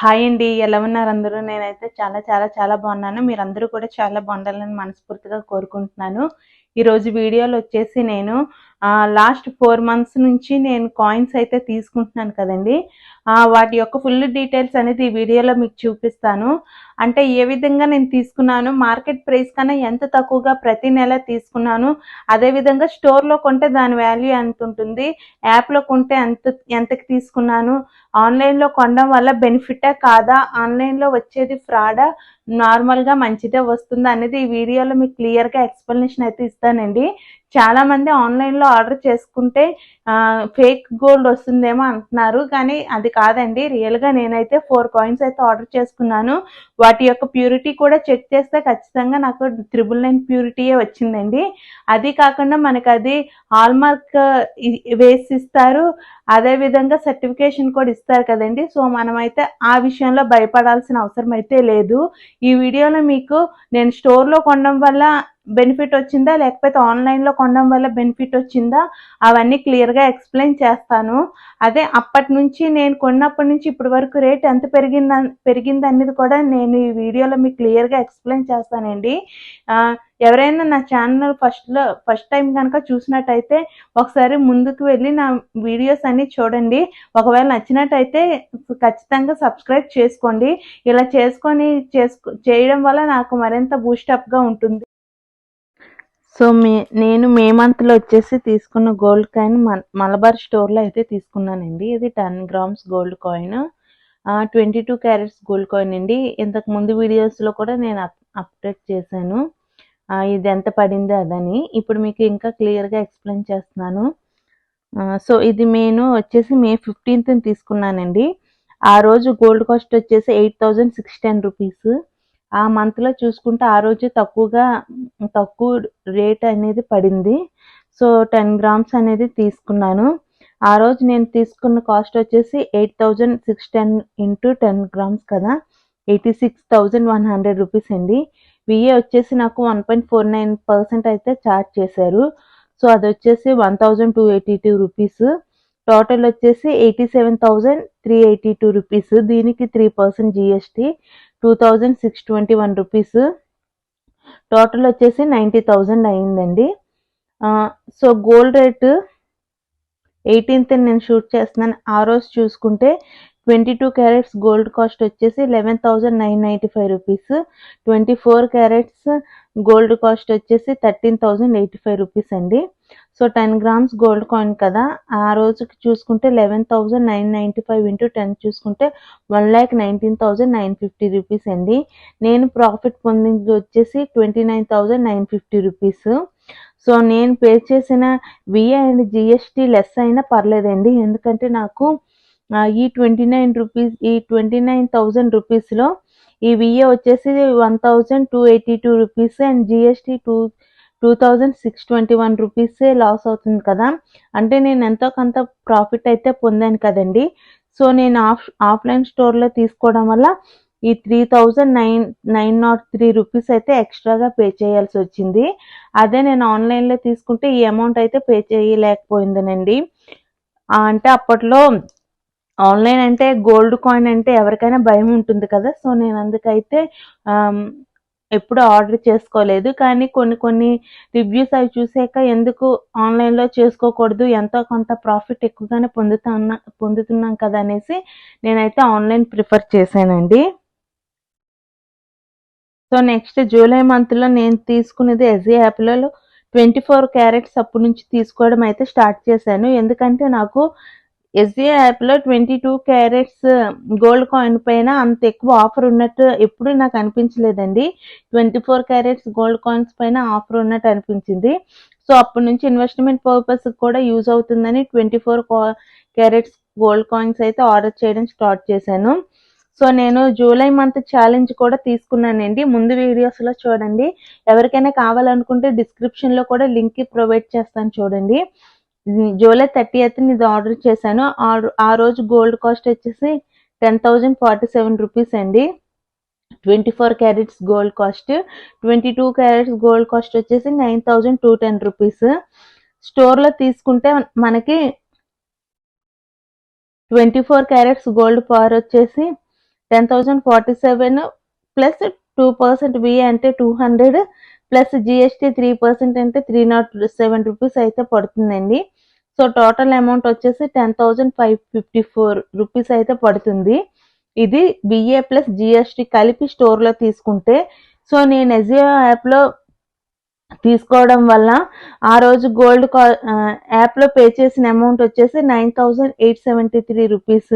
Hi అండి ఎలా ఉన్నారు అందరూ? నేనైతే చాలా చాలా చాలా బాగున్నాను. మీరందరూ కూడా చాలా బాగుండాలని మనస్ఫూర్తిగా కోరుకుంటున్నాను. ఈరోజు వీడియోలో వచ్చేసి నేను లాస్ట్ ఫోర్ మంత్స్ నుంచి నేను కాయిన్స్ అయితే తీసుకుంటున్నాను కదండి. వాటి యొక్క ఫుల్ డీటెయిల్స్ అనేది ఈ వీడియోలో మీకు చూపిస్తాను. అంటే ఏ విధంగా నేను తీసుకున్నాను మార్కెట్ ప్రైస్ కన్నా ఎంత తక్కువగా ప్రతి నెల తీసుకున్నాను అదేవిధంగా స్టోర్లో కొంటే దాని వాల్యూ ఎంత ఉంటుంది యాప్లో కొంటే ఎంత ఎంతకి తీసుకున్నాను ఆన్లైన్లో కొనడం వల్ల బెనిఫిటా కాదా ఆన్లైన్లో వచ్చేది ఫ్రాడా నార్మల్గా మంచిదే వస్తుందా అనేది ఈ వీడియోలో మీకు క్లియర్గా ఎక్స్ప్లెనేషన్ అయితే ఇస్తానండి. చాలా మంది ఆన్లైన్లో ఆర్డర్ చేసుకుంటే ఫేక్ గోల్డ్ వస్తుందేమో అంటున్నారు. కానీ అది కాదండి. రియల్గా నేనైతే ఫోర్ కాయిన్స్ అయితే ఆర్డర్ చేసుకున్నాను. వాటి యొక్క ప్యూరిటీ కూడా చెక్ చేస్తే ఖచ్చితంగా నాకు త్రిబుల్ నైన్ ప్యూరిటీయే వచ్చిందండి. అది కాకుండా మనకు అది హాల్మార్క్ వేసి ఇస్తారు. అదే విధంగా సర్టిఫికేషన్ కూడా ఇస్తారు కదండి. సో మనమైతే ఆ విషయంలో భయపడాల్సిన అవసరం అయితే లేదు. ఈ వీడియోలో మీకు నేను స్టోర్లో కొనడం వల్ల బెనిఫిట్ వచ్చిందా? లేకపోతే ఆన్లైన్లో కొనడం వల్ల బెనిఫిట్ వచ్చిందా? అవన్నీ క్లియర్గా ఎక్స్ప్లెయిన్ చేస్తాను. అదే అప్పటి నుంచి నేను కొన్నప్పటి నుంచి ఇప్పటి వరకు రేట్ ఎంత పెరిగింద పెరిగింది అనేది కూడా నేను ఈ వీడియోలో మీకు క్లియర్గా ఎక్స్ప్లెయిన్ చేస్తానండి. ఎవరైనా నా ఛానల్ ఫస్ట్లో ఫస్ట్ టైం కనుక చూసినట్టయితే ఒకసారి ముందుకు వెళ్ళి నా వీడియోస్ అన్ని చూడండి. ఒకవేళ నచ్చినట్టయితే ఖచ్చితంగా సబ్స్క్రైబ్ చేసుకోండి. ఇలా చేసుకొని చేసుకో చేయడం వల్ల నాకు మరింత బూస్టప్గా ఉంటుంది. సో మే నేను మే మంత్లో వచ్చేసి తీసుకున్న గోల్డ్ కాయిన్ మలబార్ స్టోర్లో అయితే తీసుకున్నానండి. ఇది ten grams gold coin. Twenty two carats gold coin అండి. ఇంతకు ముందు వీడియోస్లో కూడా నేను అప్ అప్డేట్ చేశాను. ఇది ఎంత పడింది అదని. ఇప్పుడు మీకు ఇంకా క్లియర్గా ఎక్స్ప్లెయిన్ చేస్తున్నాను. సో ఇది నేను వచ్చేసి మే ఫిఫ్టీన్త్ తీసుకున్నానండి. ఆ రోజు గోల్డ్ కాస్ట్ వచ్చేసి eight thousand six ten rupees. ఆ మంత్లో చూసుకుంటే ఆ రోజు తక్కువగా తక్కువ రేట్ అనేది పడింది. సో టెన్ గ్రామ్స్ అనేది తీసుకున్నాను. ఆ రోజు నేను తీసుకున్న కాస్ట్ వచ్చేసి eight thousand six ten into ten grams కదా. Eighty six thousand one hundred rupees అండి. విఏ వచ్చేసి నాకు one point four nine percent అయితే ఛార్జ్ చేశారు. సో అది వచ్చేసి one thousand two eighty two rupees total వచ్చేసి eighty seven thousand three eighty two rupees దీనికి three percent GST two thousand six twenty one rupees total వచ్చేసి ninety thousand అయిందండి. So gold rate eighteenth నేను shoot చేస్తున్నాను. ఆ రోజు చూసుకుంటే twenty two carats gold cost వచ్చేసి eleven thousand nine ninety five rupees twenty four carats gold cost వచ్చేసి thirteen thousand eighty five rupees అండి. So ten grams gold coin కదా. ఆ రోజుకి చూసుకుంటే eleven thousand nine ninety five into ten చూసుకుంటే one lakh nineteen thousand nine fifty rupees అండి. నేను profit పొందింది వచ్చేసి twenty nine thousand nine fifty rupees. So నేను పే చేసిన విఏ అండ్ జిఎస్టీ లెస్ అయినా పర్లేదండి. ఎందుకంటే నాకు ఈ ట్వంటీ నైన్ రూపీస్ ఈ ట్వంటీ నైన్ థౌజండ్ రూపీస్లో ఈ విఏ వచ్చేసి one thousand two eighty two rupees and GST two two thousand six twenty one రూపీసే లాస్ అవుతుంది కదా. అంటే నేను ఎంతో కొంత ప్రాఫిట్ అయితే పొందాను కదండి. సో నేను ఆఫ్ ఆఫ్లైన్ స్టోర్లో తీసుకోవడం వల్ల ఈ three thousand nine nine nought three rupees అయితే ఎక్స్ట్రాగా పే చేయాల్సి వచ్చింది. అదే నేను ఆన్లైన్లో తీసుకుంటే ఈ అమౌంట్ అయితే పే చేయలేకపోయిందనండి. అంటే అప్పట్లో ఆన్లైన్ అంటే గోల్డ్ కాయిన్ అంటే ఎవరికైనా భయం ఉంటుంది కదా. సో నేను అందుకైతే ఎప్పుడు ఆర్డర్ చేసుకోలేదు. కానీ కొన్ని కొన్ని రివ్యూస్ అవి చూసాక ఎందుకు ఆన్లైన్లో చేసుకోకూడదు? ఎంతో కొంత ప్రాఫిట్ ఎక్కువగానే పొందుతున్నా పొందుతున్నాం కదా అనేసి నేనైతే ఆన్లైన్ ప్రిఫర్ చేశానండి. సో నెక్స్ట్ జూలై మంత్లో నేను తీసుకునేది ఎస్ఏ యాప్లలో ట్వంటీ ఫోర్ క్యారెట్స్ అప్పటి నుంచి తీసుకోవడం అయితే స్టార్ట్ చేశాను. ఎందుకంటే నాకు ఎస్బీఐ యాప్లో twenty two carats gold coin పైన అంత ఎక్కువ ఆఫర్ ఉన్నట్టు ఎప్పుడు నాకు అనిపించలేదండి. Twenty four carats gold coins పైన ఆఫర్ ఉన్నట్టు అనిపించింది. సో అప్పటి నుంచి ఇన్వెస్ట్మెంట్ పర్పస్ కూడా యూజ్ అవుతుందని twenty four carats gold coins అయితే ఆర్డర్ చేయడం స్టార్ట్ చేశాను. సో నేను జూలై మంత్ ఛాలెంజ్ కూడా తీసుకున్నానండి. ముందు వీడియోస్లో చూడండి. ఎవరికైనా కావాలనుకుంటే డిస్క్రిప్షన్లో కూడా లింక్ ప్రొవైడ్ చేస్తాను చూడండి. జూలై థర్టీ ఎయిత్ ఇది ఆర్డర్ చేశాను. ఆ- ఆ రోజు గోల్డ్ కాస్ట్ వచ్చేసి ten thousand forty seven rupees అండి. Twenty four carats gold cost. Twenty two carats gold cost వచ్చేసి nine thousand two ten rupees. స్టోర్లో తీసుకుంటే మనకి twenty four carats gold power వచ్చేసి ten thousand forty seven plus two percent VA అంటే two hundred plus GST three percent అంటే three nought seven rupees అయితే పడుతుందండి. So total amount వచ్చేసి ten thousand five fifty four rupees అయితే పడుతుంది. ఇది BA plus GST కలిపి స్టోర్లో తీసుకుంటే సో నేను ఎజియో యాప్లో తీసుకోవడం వల్ల ఆ రోజు గోల్డ్ కా యాప్లో పే చేసిన అమౌంట్ వచ్చేసి nine thousand eight seventy three rupees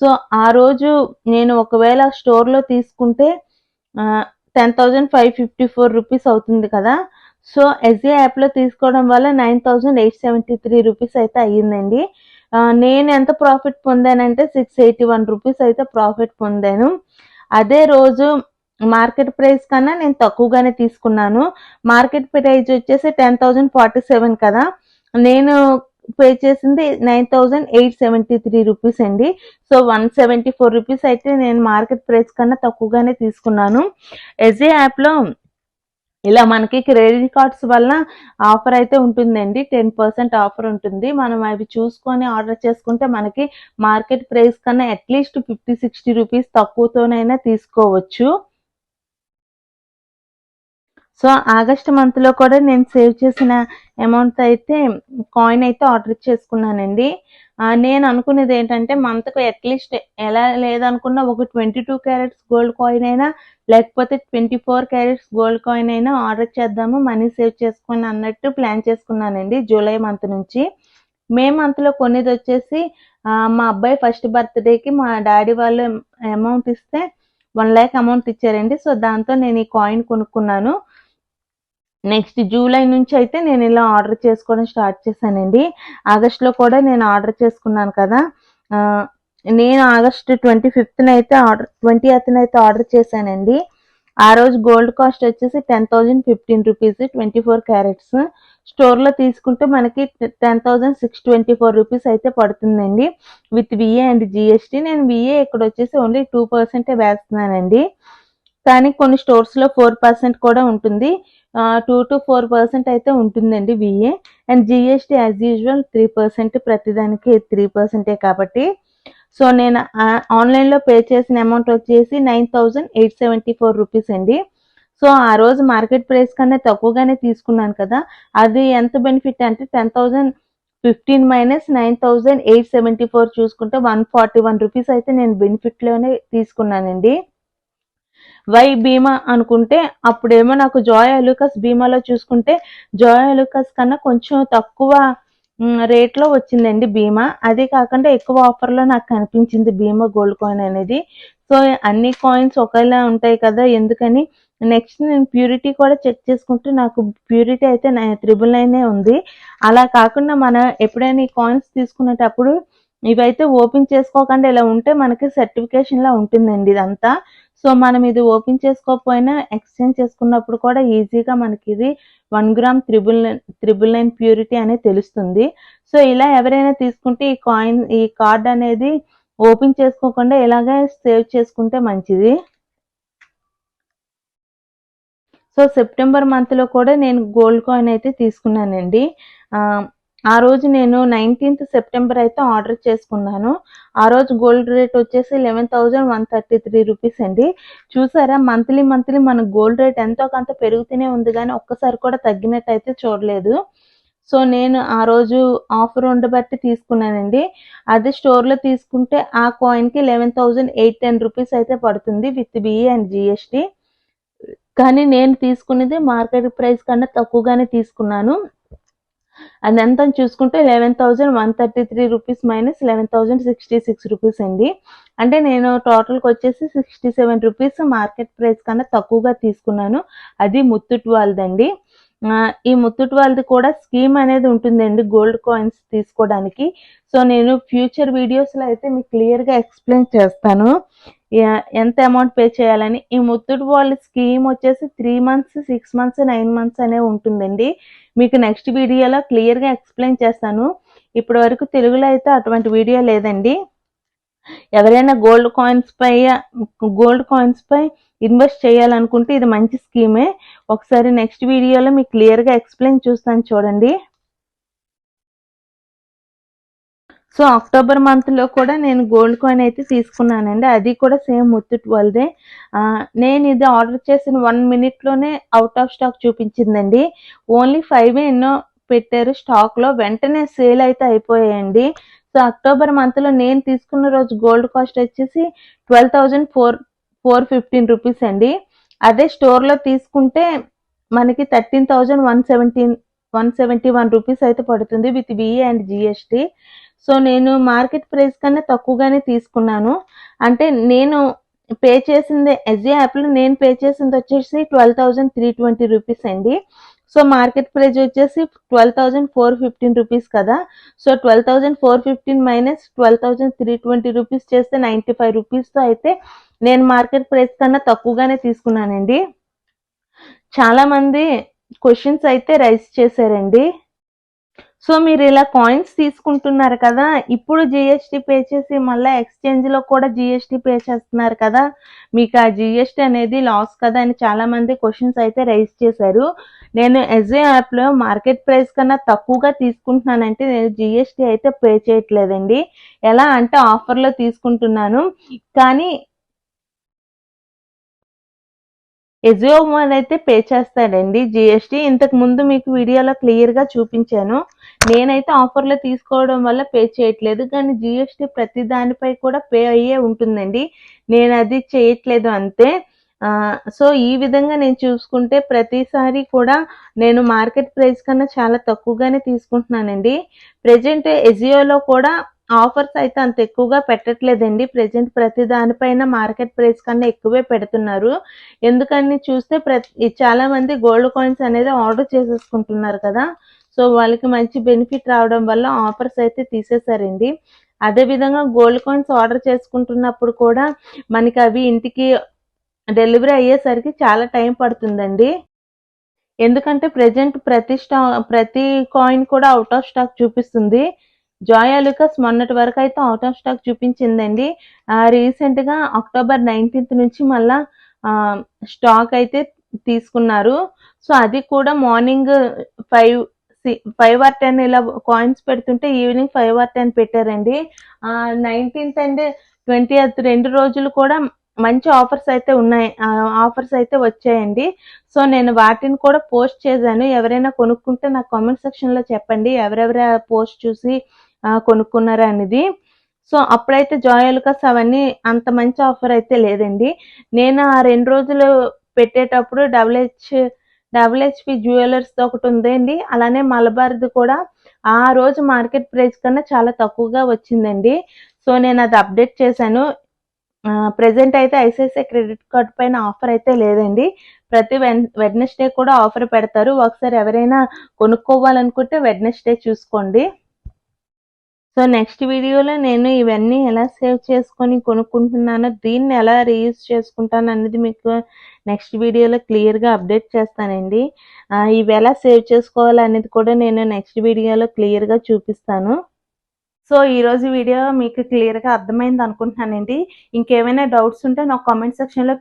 so ఆ రోజు నేను ఒకవేళ స్టోర్లో తీసుకుంటే ten thousand five fifty four rupees అవుతుంది కదా. సో ఎస్ఏ యాప్లో తీసుకోవడం వల్ల nine thousand eight seventy three rupees అయితే అయ్యిందండి. నేను ఎంత ప్రాఫిట్ పొందానంటే సిక్స్ ఎయిటీ వన్ రూపీస్ అయితే ప్రాఫిట్ పొందాను. అదే రోజు మార్కెట్ ప్రైస్ కన్నా నేను తక్కువగానే తీసుకున్నాను. మార్కెట్ ప్రైస్ వచ్చేసి టెన్ థౌజండ్ ఫార్టీ సెవెన్ కదా. నేను పే చేసింది nine thousand eight seventy three rupees అండి. So one seventy four rupees అయితే నేను మార్కెట్ ప్రైస్ కన్నా తక్కువగానే తీసుకున్నాను. ఎస్ఏ యాప్లో ఇలా మనకి క్రెడిట్ కార్డ్స్ వల్ల ఆఫర్ అయితే ఉంటుందండి. టెన్ పర్సెంట్ ఆఫర్ ఉంటుంది. మనం అవి చూసుకొని ఆర్డర్ చేసుకుంటే మనకి మార్కెట్ ప్రైస్ కన్నా at least fifty sixty rupees తక్కువతోనైనా తీసుకోవచ్చు. సో ఆగస్ట్ మంత్లో కూడా నేను సేవ్ చేసిన అమౌంట్ అయితే కాయిన్ అయితే ఆర్డర్ చేసుకున్నానండి. నేను అనుకునేది ఏంటంటే మంత్కు అట్లీస్ట్ ఎలా లేదనుకున్నా ఒక twenty two carats gold coin అయినా లేకపోతే twenty four carats gold coin అయినా ఆర్డర్ చేద్దాము మనీ సేవ్ చేసుకుని అన్నట్టు ప్లాన్ చేసుకున్నానండి జూలై మంత్ నుంచి. మే మంత్లో కొనేది వచ్చేసి మా అబ్బాయి ఫస్ట్ బర్త్డేకి మా డాడీ వాళ్ళు అమౌంట్ ఇస్తే వన్ ల్యాక్ అమౌంట్ ఇచ్చారండి. సో దాంతో నేను ఈ కాయిన్ కొనుక్కున్నాను. నెక్స్ట్ జూలై నుంచి అయితే నేను ఇలా ఆర్డర్ చేసుకోవడం స్టార్ట్ చేశానండి. ఆగస్ట్లో కూడా నేను ఆర్డర్ చేసుకున్నాను కదా. నేను ఆగస్ట్ ట్వంటీ ఫిఫ్త్న అయితే ఆర్డర్ ట్వంటీ అయితే ఆర్డర్ చేశానండి. ఆ రోజు గోల్డ్ కాస్ట్ వచ్చేసి ten thousand fifteen rupees twenty four carats. స్టోర్లో తీసుకుంటే మనకి ten thousand six twenty four rupees అయితే పడుతుందండి. విత్ విఏ అండ్ జిఎస్టీ నేను విఏ ఇక్కడ వచ్చేసి ఓన్లీ టూ పర్సెంటే వేస్తున్నానండి. కానీ కొన్ని స్టోర్స్లో ఫోర్ పర్సెంట్ కూడా ఉంటుంది. టూ టు ఫోర్ పర్సెంట్ అయితే ఉంటుందండి VA and GST as usual three percent ప్రతిదానికి త్రీ పర్సెంటే కాబట్టి. సో నేను ఆన్లైన్లో పే చేసిన అమౌంట్ వచ్చేసి nine thousand eight seventy four rupees అండి. సో ఆ రోజు మార్కెట్ ప్రైస్ కన్నా తక్కువగానే తీసుకున్నాను కదా. అది ఎంత బెనిఫిట్ అంటే ten thousand fifteen minus nine thousand eight seventy four చూసుకుంటే వన్ ఫార్టీ వన్ రూపీస్ అయితే నేను బెనిఫిట్లోనే తీసుకున్నానండి. వై భీమా అనుకుంటే అప్పుడేమో నాకు జోయా అలుకస్ బీమాలో చూసుకుంటే జోయా అలుకస్ కన్నా కొంచెం తక్కువ రేట్లో వచ్చిందండి బీమా అదే కాకుండా ఎక్కువ ఆఫర్లో నాకు కనిపించింది బీమా గోల్డ్ కాయిన్ అనేది. సో అన్ని కాయిన్స్ ఒకేలా ఉంటాయి కదా ఎందుకని? నెక్స్ట్ నేను ప్యూరిటీ కూడా చెక్ చేసుకుంటే నాకు ప్యూరిటీ అయితే త్రిబుల్ నైనే ఉంది. అలా కాకుండా మనం ఎప్పుడైనా ఈ కాయిన్స్ తీసుకునేటప్పుడు ఇవైతే ఓపెన్ చేసుకోకుండా. ఇలా ఉంటే మనకి సర్టిఫికేషన్ లా ఉంటుందండి ఇదంతా. సో మనం ఇది ఓపెన్ చేసుకోకపోయినా ఎక్స్చేంజ్ చేసుకున్నప్పుడు కూడా ఈజీగా మనకి ఇది one gram triple triple nine purity అనేది తెలుస్తుంది. సో ఇలా ఎవరైనా తీసుకుంటే ఈ కాయిన్ ఈ కార్డ్ అనేది ఓపెన్ చేసుకోకుండా ఇలాగే సేవ్ చేసుకుంటే మంచిది. సో సెప్టెంబర్ మంత్లో కూడా నేను గోల్డ్ కాయిన్ అయితే తీసుకున్నానండి. ఆ, రోజు నేను నైన్టీన్త్ సెప్టెంబర్ అయితే ఆర్డర్ చేసుకున్నాను. ఆ రోజు గోల్డ్ రేట్ వచ్చేసి eleven thousand one thirty three rupees అండి. చూసారా మంత్లీ మంత్లీ మన గోల్డ్ రేట్ ఎంతో కొంత పెరుగుతూనే ఉంది కానీ ఒక్కసారి కూడా తగ్గినట్టు అయితే చూడలేదు. సో నేను ఆ రోజు ఆఫర్ ఉండబట్టి తీసుకున్నానండి. అదే స్టోర్లో తీసుకుంటే ఆ కాయిన్కి eleven thousand eight ten rupees అయితే పడుతుంది విత్ బిఏ అండ్ జిఎస్టీ కానీ నేను తీసుకునేది మార్కెట్ ప్రైస్ కన్నా తక్కువగానే తీసుకున్నాను. అదంతా చూసుకుంటే eleven thousand one thirty three rupees minus eleven thousand sixty six rupees అండి. అంటే నేను టోటల్కి వచ్చేసి sixty seven rupees market price కన్నా తక్కువగా తీసుకున్నాను. అది ముత్తుట్ వాళ్ళదండి అండి ఈ ముత్తుట్ వాళ్ళది కూడా స్కీమ్ అనేది ఉంటుందండి గోల్డ్ కాయిన్స్ తీసుకోవడానికి. సో నేను ఫ్యూచర్ వీడియోస్లో అయితే మీకు క్లియర్గా ఎక్స్ప్లెయిన్ చేస్తాను. ఎంత అమౌంట్ పే చేయాలని. ఈ ముత్తూట్ వాళ్ళ స్కీమ్ వచ్చేసి three months six months nine months అనే ఉంటుందండి. మీకు నెక్స్ట్ వీడియోలో క్లియర్గా ఎక్స్ప్లెయిన్ చేస్తాను. ఇప్పటి వరకు తెలుగులో అయితే అటువంటి వీడియో లేదండి. ఎవరైనా గోల్డ్ కాయిన్స్ పై గోల్డ్ కాయిన్స్ పై ఇన్వెస్ట్ చేయాలనుకుంటే ఇది మంచి స్కీమే ఒకసారి నెక్స్ట్ వీడియోలో మీకు క్లియర్గా ఎక్స్ప్లెయిన్ చూస్తాను చూడండి. సో అక్టోబర్ మంత్లో కూడా నేను గోల్డ్ కాయిన్ అయితే తీసుకున్నానండి. అది కూడా సేమ్ ముత్తుట్ వాళ్ళదే నేను ఇది ఆర్డర్ చేసిన వన్ మినిట్లోనే అవుట్ ఆఫ్ స్టాక్ చూపించిందండి. ఓన్లీ ఫైవ్ ఎన్నో పెట్టారు స్టాక్లో వెంటనే సేల్ అయితే అయిపోయాయండి. సో అక్టోబర్ మంత్లో నేను తీసుకున్న రోజు గోల్డ్ కాస్ట్ వచ్చేసి twelve thousand four four fifteen rupees అండి. అదే స్టోర్లో తీసుకుంటే మనకి thirteen thousand one seventeen one seventy one rupees అయితే పడుతుంది with VA and GST so నేను మార్కెట్ ప్రైస్ కన్నా తక్కువగానే తీసుకున్నాను. అంటే నేను పే చేసింది ఎస్జీ యాప్లో నేను పే చేసింది వచ్చేసి twelve thousand three twenty rupees అండి. సో మార్కెట్ ప్రైస్ వచ్చేసి twelve thousand four fifteen rupees కదా. So twelve thousand four fifteen minus twelve thousand three twenty rupees చేస్తే నైంటీ ఫైవ్ రూపీస్తో అయితే నేను మార్కెట్ ప్రైస్ కన్నా తక్కువగానే తీసుకున్నానండి. చాలామంది క్వశ్చన్స్ అయితే రైస్ చేశారండి. సో మీరు ఇలా కాయిన్స్ తీసుకుంటున్నారు కదా ఇప్పుడు జిఎస్టీ పే చేసి మళ్ళీ ఎక్స్చేంజ్లో కూడా జిఎస్టీ పే చేస్తున్నారు కదా మీకు ఆ జిఎస్టీ అనేది లాస్ కదా అని చాలా మంది క్వశ్చన్స్ అయితే రైస్ చేశారు. నేను ఎస్ఏ యాప్లో మార్కెట్ ప్రైస్ కన్నా తక్కువగా తీసుకుంటున్నానంటే నేను జిఎస్టీ అయితే పే చేయట్లేదండి. ఎలా అంటే ఆఫర్లో తీసుకుంటున్నాను. కానీ ఎజియో వన్ అయితే పే చేస్తాడండి. జిఎస్టీ ఇంతకు ముందు మీకు వీడియోలో క్లియర్గా చూపించాను. నేనైతే ఆఫర్లో తీసుకోవడం వల్ల పే చేయట్లేదు. కానీ జిఎస్టీ ప్రతి దానిపై కూడా పే అయ్యే ఉంటుందండి. నేను అది చేయట్లేదు అంతే. సో ఈ విధంగా నేను చూసుకుంటే ప్రతిసారి కూడా నేను మార్కెట్ ప్రైస్ కన్నా చాలా తక్కువగానే తీసుకుంటున్నానండి. ప్రజెంట్ ఎజియోలో కూడా ఆఫర్స్ అయితే అంత ఎక్కువగా పెట్టట్లేదండి. ప్రజెంట్ ప్రతి దానిపైన మార్కెట్ ప్రైస్ కన్నా ఎక్కువే పెడుతున్నారు. ఎందుకని చూస్తే ప్రతి చాలా మంది గోల్డ్ కాయిన్స్ అనేది ఆర్డర్ చేసేసుకుంటున్నారు కదా. సో వాళ్ళకి మంచి బెనిఫిట్ రావడం వల్ల ఆఫర్స్ అయితే తీసేశారండి. అదే విధంగా గోల్డ్ కాయిన్స్ ఆర్డర్ చేసుకుంటున్నప్పుడు కూడా మనకి అవి ఇంటికి డెలివరీ అయ్యేసరికి చాలా టైం పడుతుందండి. ఎందుకంటే ప్రజెంట్ ప్రతి స్టా ప్రతి కాయిన్ కూడా అవుట్ ఆఫ్ స్టాక్ చూపిస్తుంది. జాయా లుకస్ మొన్నటి వరకు అయితే అవుట్ ఆఫ్ స్టాక్ చూపించిందండి. రీసెంట్గా అక్టోబర్ నైన్టీన్త్ నుంచి మళ్ళా స్టాక్ అయితే తీసుకున్నారు. సో అది కూడా morning five five or ten ఇలా కాయిన్స్ పెడుతుంటే ఈవినింగ్ ఫైవ్ ఆర్ టెన్ పెట్టారండి. నైన్టీన్త్ అండ్ ట్వంటీ రెండు రోజులు కూడా మంచి ఆఫర్స్ అయితే ఉన్నాయి ఆఫర్స్ అయితే వచ్చాయండి. సో నేను వాటిని కూడా పోస్ట్ చేశాను. ఎవరైనా కొనుక్కుంటే నాకు కామెంట్ సెక్షన్లో చెప్పండి. ఎవరెవర పోస్ట్ చూసి కొనుక్కున్నారా అనేది. సో అప్పుడైతే జాయలుకస్ అవన్నీ అంత మంచి ఆఫర్ అయితే లేదండి. నేను ఆ రెండు రోజులు పెట్టేటప్పుడు double H double HP jewellers ఒకటి ఉందండి. అలానే మలబార్ది కూడా ఆ రోజు మార్కెట్ ప్రైస్ కన్నా చాలా తక్కువగా వచ్చిందండి. సో నేను అది అప్డేట్ చేశాను. ప్రజెంట్ అయితే ఐసిఐసిఐ క్రెడిట్ కార్డ్ పైన ఆఫర్ అయితే లేదండి. ప్రతి వెడ్నెస్డే కూడా ఆఫర్ పెడతారు. ఒకసారి ఎవరైనా కొనుక్కోవాలనుకుంటే వెడ్నెస్డే చూసుకోండి. సో నెక్స్ట్ వీడియోలో నేను ఇవన్నీ ఎలా సేవ్ చేసుకొని కొనుక్కుంటున్నానో దీన్ని ఎలా రీయూజ్ చేసుకుంటాను అనేది మీకు నెక్స్ట్ వీడియోలో క్లియర్గా అప్డేట్ చేస్తానండి. ఇవి ఎలా సేవ్ చేసుకోవాలి అనేది కూడా నేను నెక్స్ట్ వీడియోలో క్లియర్గా చూపిస్తాను. సో ఈరోజు వీడియో మీకు క్లియర్గా అర్థమైంది అనుకుంటున్నానండి. ఇంకేమైనా డౌట్స్ ఉంటే నాకు కామెంట్ సెక్షన్లో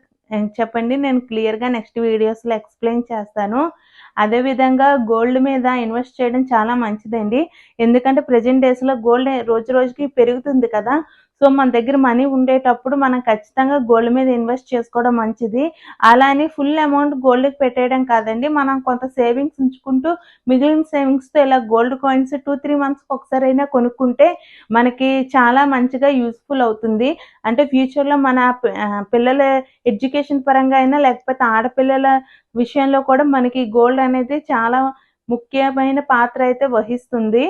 చెప్పండి. నేను క్లియర్గా నెక్స్ట్ వీడియోస్లో ఎక్స్ప్లెయిన్ చేస్తాను. అదేవిధంగా గోల్డ్ మీద ఇన్వెస్ట్ చేయడం చాలా మంచిదండి. ఎందుకంటే ప్రజెంట్ డేస్లో గోల్డ్ రోజు రోజుకి పెరుగుతుంది కదా. సో మన దగ్గర మనీ ఉండేటప్పుడు మనం ఖచ్చితంగా గోల్డ్ మీద ఇన్వెస్ట్ చేసుకోవడం మంచిది. అలా అని ఫుల్ అమౌంట్ గోల్డ్కి పెట్టేయడం కాదండి. మనం కొంత సేవింగ్స్ ఉంచుకుంటూ మిగిలిన సేవింగ్స్తో ఇలా గోల్డ్ కాయిన్స్ టూ త్రీ మంత్స్కి ఒకసారి అయినా కొనుక్కుంటే మనకి చాలా మంచిగా యూస్ఫుల్ అవుతుంది. అంటే ఫ్యూచర్లో మన పిల్లల ఎడ్యుకేషన్ పరంగా అయినా లేకపోతే ఆడపిల్లల విషయంలో కూడా మనకి గోల్డ్ అనేది చాలా ముఖ్యమైన పాత్ర అయితే వహిస్తుంది.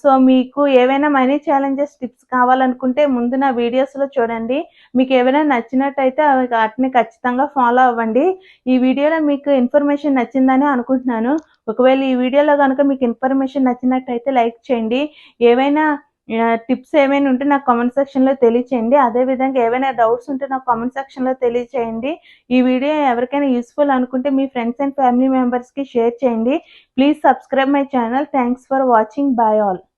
సో మీకు ఏవైనా మనీ ఛాలెంజెస్ టిప్స్ కావాలనుకుంటే ముందు నా వీడియోస్లో చూడండి. మీకు ఏవైనా నచ్చినట్టయితే అవి వాటిని ఖచ్చితంగా ఫాలో అవ్వండి. ఈ వీడియోలో మీకు ఇన్ఫర్మేషన్ నచ్చిందని అనుకుంటున్నాను. ఒకవేళ ఈ వీడియోలో కనుక మీకు ఇన్ఫర్మేషన్ నచ్చినట్టయితే లైక్ చేయండి. ఏవైనా టిప్స్ ఏమైనా ఉంటే నాకు కామెంట్ సెక్షన్లో తెలియచేయండి. అదేవిధంగా ఏవైనా డౌట్స్ ఉంటే నాకు కామెంట్ సెక్షన్లో తెలియచేయండి. ఈ వీడియో ఎవరికైనా యూస్ఫుల్ అనుకుంటే మీ ఫ్రెండ్స్ అండ్ ఫ్యామిలీ మెంబర్స్కి షేర్ చేయండి. Please subscribe my channel thanks for watching bye all